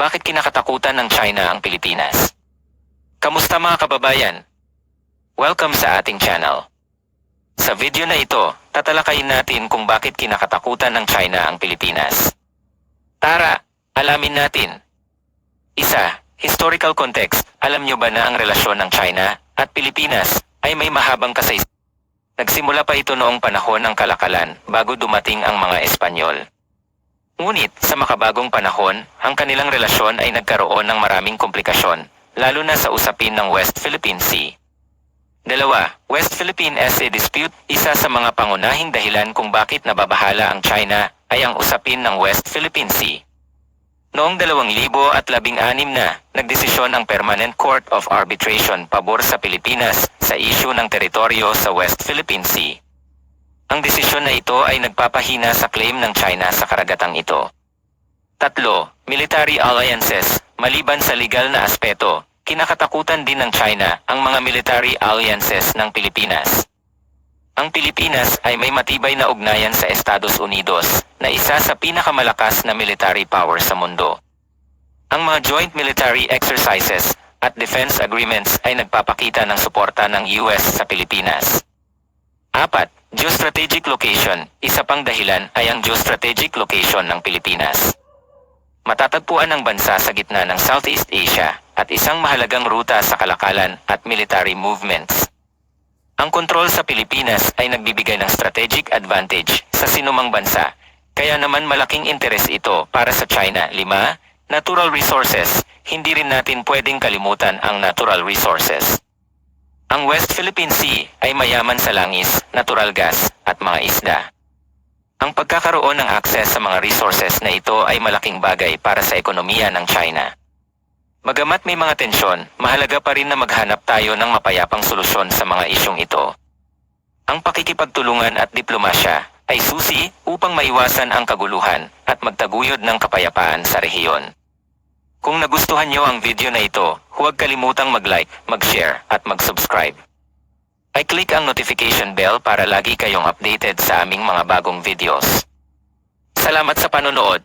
Bakit kinakatakutan ng China ang Pilipinas? Kamusta mga kababayan? Welcome sa ating channel. Sa video na ito, tatalakayin natin kung bakit kinakatakutan ng China ang Pilipinas. Tara, alamin natin. Isa, historical context. Alam nyo ba na ang relasyon ng China at Pilipinas ay may mahabang kasaysayan? Nagsimula pa ito noong panahon ng kalakalan bago dumating ang mga Espanyol. Ngunit sa makabagong panahon, ang kanilang relasyon ay nagkaroon ng maraming komplikasyon, lalo na sa usapin ng West Philippine Sea. Dalawa, West Philippine Sea Dispute, isa sa mga pangunahing dahilan kung bakit nababahala ang China ay ang usapin ng West Philippine Sea. Noong 2016 na, nagdesisyon ang Permanent Court of Arbitration pabor sa Pilipinas sa isyu ng teritoryo sa West Philippine Sea. Ang desisyon na ito ay nagpapahina sa claim ng China sa karagatang ito. Tatlo, military alliances. Maliban sa legal na aspeto, kinakatakutan din ng China ang mga military alliances ng Pilipinas. Ang Pilipinas ay may matibay na ugnayan sa Estados Unidos na isa sa pinakamalakas na military power sa mundo. Ang mga joint military exercises at defense agreements ay nagpapakita ng suporta ng US sa Pilipinas. Apat, geostrategic location. Isa pang dahilan ay ang geostrategic location ng Pilipinas. Matatagpuan ang bansa sa gitna ng Southeast Asia at isang mahalagang ruta sa kalakalan at military movements. Ang kontrol sa Pilipinas ay nagbibigay ng strategic advantage sa sinumang bansa, kaya naman malaking interes ito para sa China. 5. Natural resources. Hindi rin natin pwedeng kalimutan ang natural resources. Ang West Philippine Sea ay mayaman sa langis, natural gas, at mga isda. Ang pagkakaroon ng akses sa mga resources na ito ay malaking bagay para sa ekonomiya ng China. Bagamat may mga tensyon, mahalaga pa rin na maghanap tayo ng mapayapang solusyon sa mga isyong ito. Ang pakikipagtulungan at diplomasya ay susi upang maiwasan ang kaguluhan at magtaguyod ng kapayapaan sa rehiyon. Kung nagustuhan nyo ang video na ito, huwag kalimutang mag-like, mag-share at mag-subscribe. Ay click ang notification bell para lagi kayong updated sa aming mga bagong videos. Salamat sa panonood.